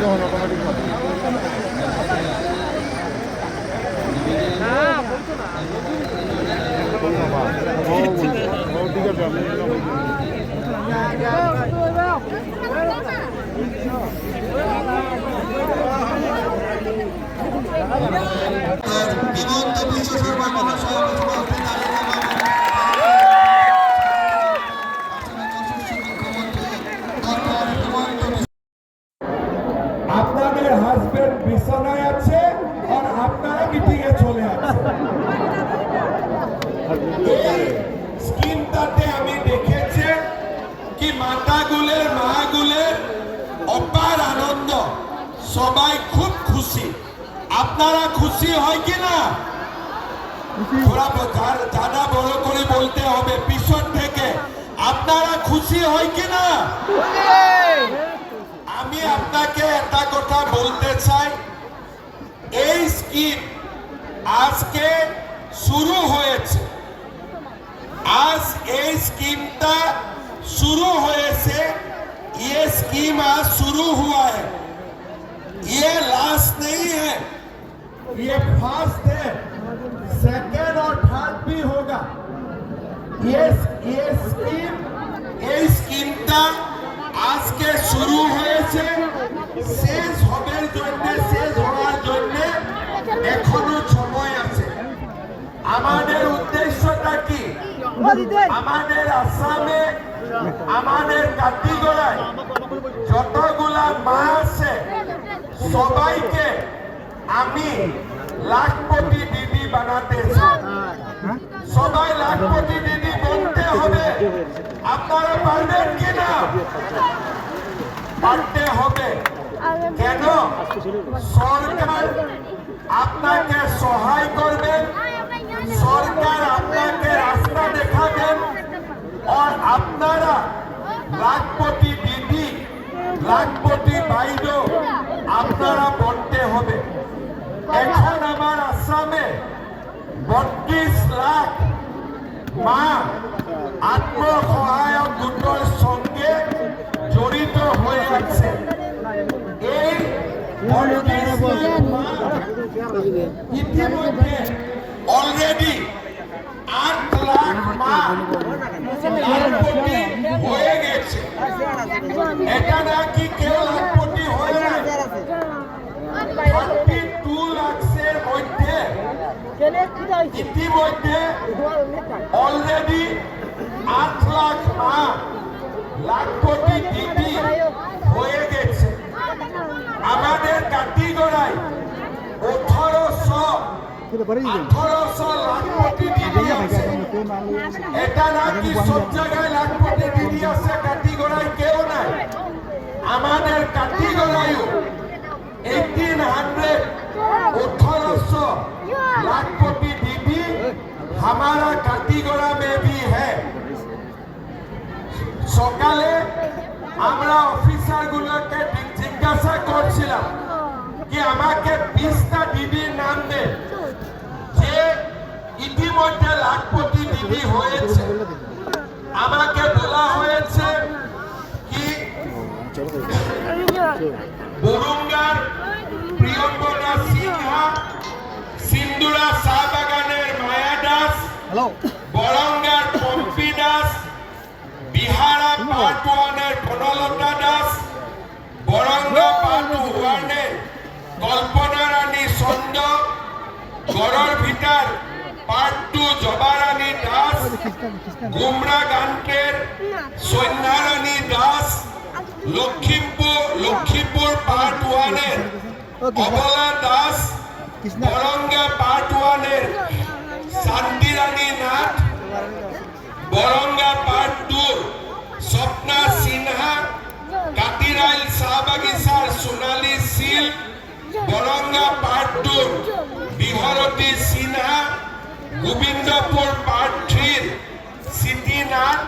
যখন অটোমেটিক হবে ঠিক আছে মিটিং এ চলে স্কিমটাতে আমি দেখেছি কি মাতাগুলের, মাগুলের অপার আনন্দ। সবাই খুব খুশি। আপনারা খুশি হয় কি না? যার- বড় করে বলতে হবে পিছন থেকে। আপনারা খুশি হয় কি না? আমি আপনাকে একটা কথা বলতে চাই। এই স্কিম আজকে শুরু হয়েছে আজ এই স্কিমটা शुरू हुए से ये स्कीम आज शुरू हुआ है ये लास्ट नहीं है ये फर्स्ट है सेकेंड और थर्ड भी होगा ये ये স্কিম এই স্কিমটা আজকে শুরু হয়েছে শেষ হবার জন্য শেষ আমাদের আসামে, আমাদের কাটিগড়ায় মা আছে, সবাইকে আমি লাখপতি দিদি বানাতে সবাই লাখপতি দিদি বলতে হবে, আপনারা পারবেন কিনা? পারতে হবে। কেন? সরকার আপনাকে সহায় করবেন দেখাবেন আর আপনারা লাখপতি দিদি লাখপতি বাইদেউ আপনারা বলতে হবে। এখন আমার আসামে বত্রিশ লাখ মা আত্মসহায়ক গোটৰ সঙ্গে জড়িত হয়ে আছে। এই বত্রিশ লাখ মা ইতিমধ্যে অলরেডি আট লাখ হয়ে গেছে। নাকি কেউ লাখপতি হয় না টু লাখের মধ্যে ইতিমধ্যে অলরেডি আট লাখ মা লাখপতি দিদি হয়ে গেছে। আমাদের কাটিগড়ায় আঠারোশো আঠারোশো লাখপতি দিদি আছে এটা নাকি সব জায়গায় লাখপতি দিদি আছে কাটিগড়ায় কেউ নাই আমাদের কাটিগড়ায়ও এইটিন হান্ড্রেড अठारह लाखपति दीदी हमारा काटीगड़ा में भी है সকালে আমরা অফিসার গুলোকে জিজ্ঞাসা করছিলাম কি আমাকে বিশটা দিদি হয়েছে আমাকে বলা হয়েছে কি বরুঙ্গার প্রিয়ঙ্কদা সিনহা সিন্দুরা চা মায়া দাস বরঙ্গার পম্পি দাস বিহারা পার্ট ওয়ানের বনলতা দাস বরঙ্গা পার্ট ওয়ানের কল্পনা রানী চন্দ গড়ৰ ভিতাৰ পার্ট টু দাস গুমরা গান্টের সন্ধ্যারানী দাস লক্ষিমপুর লক্ষ্মীপুর পার্ট ওয়ানের অবলা দাস বরঙ্গা পার্ট ওয়ানের শান্তিরানী নাথ বরঙ্গা পার্ট টুর স্বপ্না সিনহা কাতিরাইল চাহ বাগিচাৰ সোণালী শীল বৰঙ্গা পার্ট টুর বিহরতী সিনহা গোবিন্দপুর পার্ট থ্রির সিটিনাথ